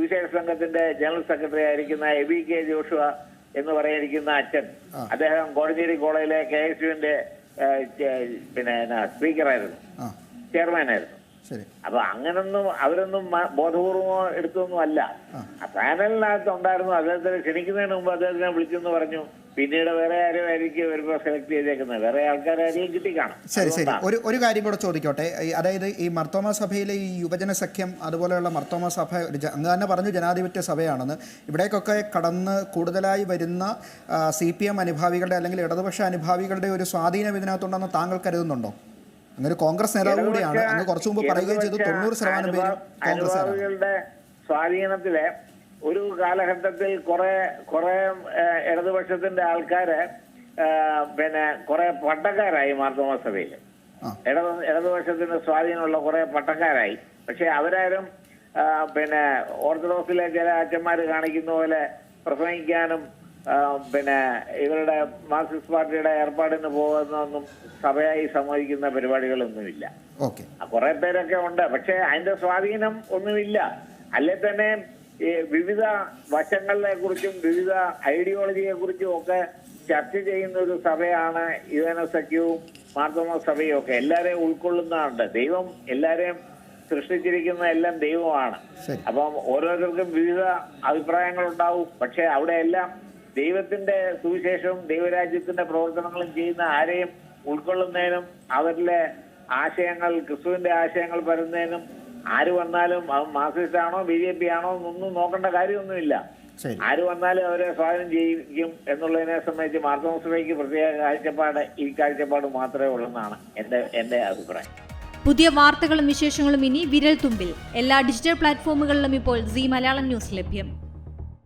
സുവിശേഷ സംഘത്തിന്റെ general secretary ആയിരിക്കുന്ന എ വി കെ ജോഷുവ എന്ന് പറയുന്ന അച്ഛൻ. അദ്ദേഹം കോടഞ്ചേരി കോളേജിലെ കെ എസ് യുവിന്റെ പിന്നെ സ്പീക്കറായിരുന്നു. ചെയർമാൻ ആയിരുന്നു ശരി. അപ്പൊ അങ്ങനൊന്നും അവരൊന്നും ബോധപൂർവമോ എടുത്തൊന്നും അല്ല. പാനലിനകത്ത് ഉണ്ടായിരുന്നു അദ്ദേഹത്തിന് ക്ഷണിക്കുന്നതിന് മുമ്പ് അദ്ദേഹത്തിനെ വിളിച്ചെന്ന് പറഞ്ഞു. പിന്നീട് വേറെ ആരും ആയിരിക്കും ഇവരിപ്പോ സെലക്ട് ചെയ്തേക്കുന്നത് വേറെ ആൾക്കാരായിരിക്കും കാണാം ശരി ശരി. ഒരു ഒരു കാര്യം കൂടെ ചോദിക്കോട്ടെ. അതായത് ഈ മർത്തോമ സഭയിലെ ഈ യുവജന സഖ്യം അതുപോലെയുള്ള മർത്തോമ സഭ അങ്ങ് തന്നെ പറഞ്ഞു ജനാധിപത്യ സഭയാണെന്ന് ഇവിടേക്കൊക്കെ കടന്ന് കൂടുതലായി വരുന്ന സി പി എം അനുഭാവികളുടെ അല്ലെങ്കിൽ ഇടതുപക്ഷ അനുഭാവികളുടെ ഒരു സ്വാധീനം ഇതിനകത്തുണ്ടെന്ന് താങ്കൾ കരുതുന്നുണ്ടോ? അങ്ങനെ കോൺഗ്രസ് നേതാവ് കൂടിയാണ്. അങ്ങ് കുറച്ചു മുമ്പ് പറയുകയും ചെയ്തു. തൊണ്ണൂറ് ശതമാനം പേരും കോൺഗ്രസ് സ്വാധീനത്തിൽ ഒരു കാലഘട്ടത്തിൽ കുറെ കുറെ ഇടതുപക്ഷത്തിന്റെ ആൾക്കാര് പിന്നെ കുറെ പട്ടക്കാരായി മാർത്തോമ സഭയിൽ ഇടതുപക്ഷത്തിന്റെ സ്വാധീനമുള്ള കുറെ പട്ടക്കാരായി. പക്ഷെ അവരാരും പിന്നെ ഓർത്തഡോക്സിലെ ചില അച്ഛന്മാർ കാണിക്കുന്ന പോലെ പ്രസംഗിക്കാനും പിന്നെ ഇവരുടെ മാർക്സിസ്റ്റ് പാർട്ടിയുടെ ഏർപ്പാടിന് പോകുന്നൊന്നും സഭയായി സമ്മതിക്കുന്ന പരിപാടികളൊന്നുമില്ല. കുറെ പേരൊക്കെ ഉണ്ട്. പക്ഷെ അതിന്റെ സ്വാധീനം ഒന്നുമില്ല. അല്ലെ തന്നെ ഈ വിവിധ വശങ്ങളെ കുറിച്ചും വിവിധ ഐഡിയോളജിയെ കുറിച്ചും ഒക്കെ ചർച്ച ചെയ്യുന്ന ഒരു സഭയാണ് യുവന സഖ്യവും മാർത്തോമ സഭയും ഒക്കെ. എല്ലാരെയും ഉൾക്കൊള്ളുന്നതാണ് ദൈവം എല്ലാരെയും സൃഷ്ടിച്ചിരിക്കുന്ന എല്ലാം ദൈവമാണ്. അപ്പം ഓരോരുത്തർക്കും വിവിധ അഭിപ്രായങ്ങൾ ഉണ്ടാവും പക്ഷെ അവിടെ എല്ലാം ദൈവത്തിന്റെ സുവിശേഷവും ദൈവരാജ്യത്തിന്റെ പ്രവർത്തനങ്ങളും ചെയ്യുന്ന ആരെയും ഉൾക്കൊള്ളുന്നതിനും അവരിലെ ആശയങ്ങൾ ക്രിസ്തുവിന്റെ ആശയങ്ങൾ പരന്നതിനും ആര് വന്നാലും അത് മാർക്സിസ്റ്റ് ആണോ ബി ജെ പി ആണോ എന്നൊന്നും നോക്കേണ്ട കാര്യമൊന്നുമില്ല. ആര് വന്നാലും അവരെ സ്വാധീനം ചെയ്യിക്കും എന്നുള്ളതിനെ സംബന്ധിച്ച് മാർത്തോമസഭയ്ക്ക് പ്രത്യേക കാഴ്ചപ്പാട് ഈ കാഴ്ചപ്പാട് മാത്രമേ ഉള്ളെന്നാണ് എന്റെ എന്റെ അഭിപ്രായം. പുതിയ വാർത്തകളും വിശേഷങ്ങളും ഇനി വിരൽ തുമ്പിൽ എല്ലാ ഡിജിറ്റൽ പ്ലാറ്റ്ഫോമുകളിലും ഇപ്പോൾ സി മലയാളം ന്യൂസ് ലഭ്യം.